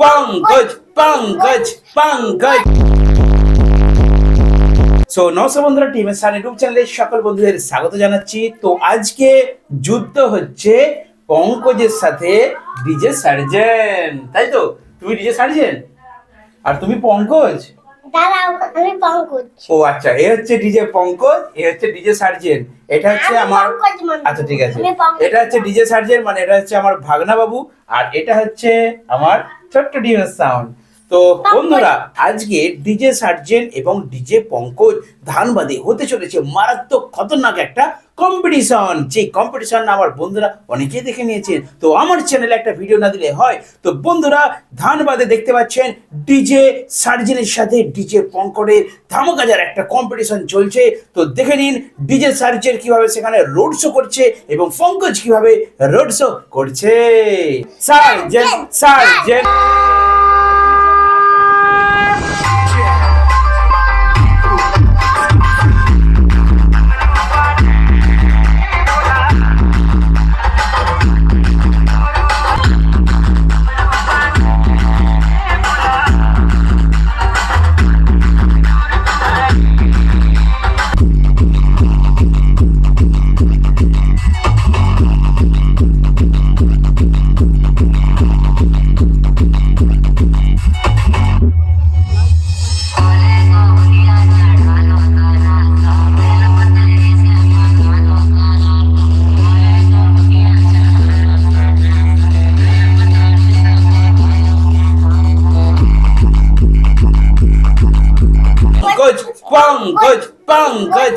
Pankaj Pankaj Pankaj so নমস্কার বন্ধুরা team সান YouTube চ্যানেলে সকল বন্ধুদের স্বাগত জানাচ্ছি। তো আজকে যুদ্ধ হচ্ছে পঙ্কজের সাথে ডিজে সার্জেন। তাই তো? তুমি ডিজে সার্জেন? আর তুমি পঙ্কজ? আমি পঙ্কজ। ও আচ্ছা এ হচ্ছে ডিজে পঙ্কজ এ হচ্ছে ডিজে সার্জেন। এটা হচ্ছে আমার। আচ্ছা ঠিক আছে। এটা হচ্ছে ডিজে সার্জেন মানে এটা হচ্ছে আমার ভাগনা বাবু আর এটা হচ্ছে আমার ছোট্ট ডিমের সাউন্ড। তো বন্ধুরা আজকে ডিজে সার্জেন এবং ডিজে পঙ্কজ ধানবাদী হতে চলেছে মারাত্মক খতরনাক একটা কম্পিটিশন যে কম্পিটিশন আমার বন্ধুরা অনেকেই দেখে নিয়েছেন। তো আমার চ্যানেলে একটা ভিডিও না দিলে হয়। তো বন্ধুরা, ধানবাদে দেখতে পাচ্ছেন ডিজে সার্জেনের সাথে ডিজে পঙ্কজের ধামাকাজার একটা কম্পিটিশন চলছে। তো দেখে নিন ডিজে সার্জেন কীভাবে সেখানে রোড শো করছে এবং পঙ্কজ কীভাবে রোড শো করছে। সার্জেন সার্জেন। পঙ্কজ পঙ্কজ পঙ্কজ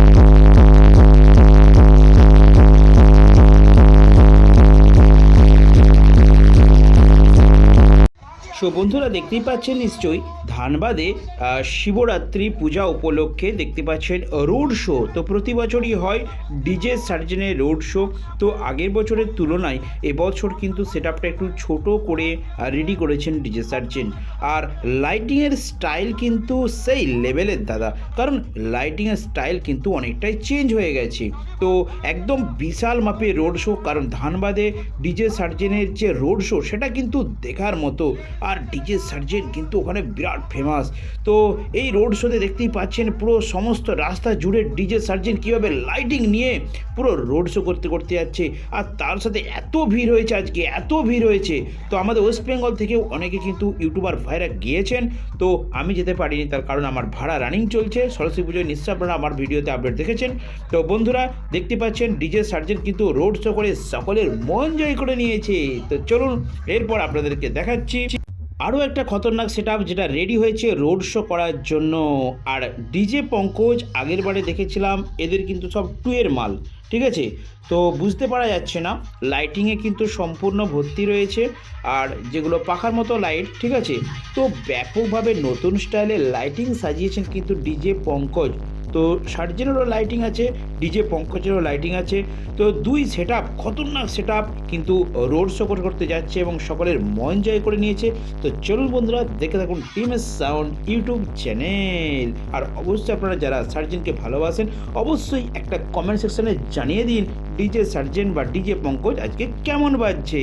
সো বন্ধুরা দেখতেই পাচ্ছেন নিশ্চয়ই ধানবাদে শিবরাত্রি পূজা উপলক্ষে দেখতে পাচ্ছেন রোড শো। তো প্রতি বছরই হয় ডিজে সার্জেনের রোড শো। তো আগের বছরের তুলনায় এবছর কিন্তু সেট আপটা একটু ছোট করে রেডি করেছেন ডিজে সার্জেন। আর লাইটিংয়ের স্টাইল কিন্তু সেই লেভেলের দাদা। কারণ লাইটিংয়ের স্টাইল কিন্তু অনেকটাই চেঞ্জ হয়ে গেছে। তো একদম বিশাল মাপের রোড শো কারণ ধানবাদে ডিজে সার্জেনের যে রোড শো সেটা কিন্তু দেখার মতো। আর ডিজে সার্জেন কিন্তু ওখানে বিরাট ফেমাস তো এই রোড শোতে দেখতেই পাচ্ছেন পুরো সমস্ত রাস্তা জুড়ে ডিজে সার্জেন কীভাবে লাইটিং নিয়ে পুরো রোড শো করতে করতে যাচ্ছে। আর তার সাথে এত ভিড় হয়েছে আজকে, এত ভিড় হয়েছে। তো আমাদের ওয়েস্ট বেঙ্গল থেকেও অনেকে কিন্তু ইউটিউবার ভাইরা গিয়েছেন। তো আমি যেতে পারিনি, তার কারণ আমার ভাড়া রানিং চলছে। সরস্বতী পুজোয় নিশ্চয় আপনারা আমার ভিডিওতে আপডেট দেখেছেন। তো বন্ধুরা, দেখতে পাচ্ছেন ডিজে সার্জেন কিন্তু রোড শো করে সকলের মন জয় করে নিয়েছে। তো চলুন, এরপর আপনাদেরকে দেখাচ্ছি। আরও একটা খতরনাক সেট যেটা রেডি হয়েছে রোড শো করার জন্য। আর ডিজে পঙ্কজ, আগের বারে দেখেছিলাম, এদের কিন্তু সব টুয়ের মাল, ঠিক আছে? তো বুঝতে পারা যাচ্ছে না লাইটিংয়ে কিন্তু সম্পূর্ণ ভর্তি রয়েছে, আর যেগুলো পাখার মতো লাইট ঠিক আছে? তো ব্যাপকভাবে নতুন স্টাইলে লাইটিং সাজিয়েছেন কিন্তু ডিজে পঙ্কজ। তো সার্জেনেরও লাইটিং আছে ডিজে পঙ্কজেরও লাইটিং আছে। তো দুই সেট আপ খতরনাক সেট আপ কিন্তু রোড শো করে করতে যাচ্ছে এবং সকলের মন জয় করে নিয়েছে। তো চলুন বন্ধুরা, দেখে থাকুন টিমের সাউন্ড ইউটিউব চ্যানেল আর অবশ্যই আপনারা যারা সার্জেনকে ভালোবাসেন, অবশ্যই একটা কমেন্ট সেকশনে জানিয়ে দিন ডিজে সার্জেন বা ডিজে পঙ্কজ আজকে কেমন বাজছে।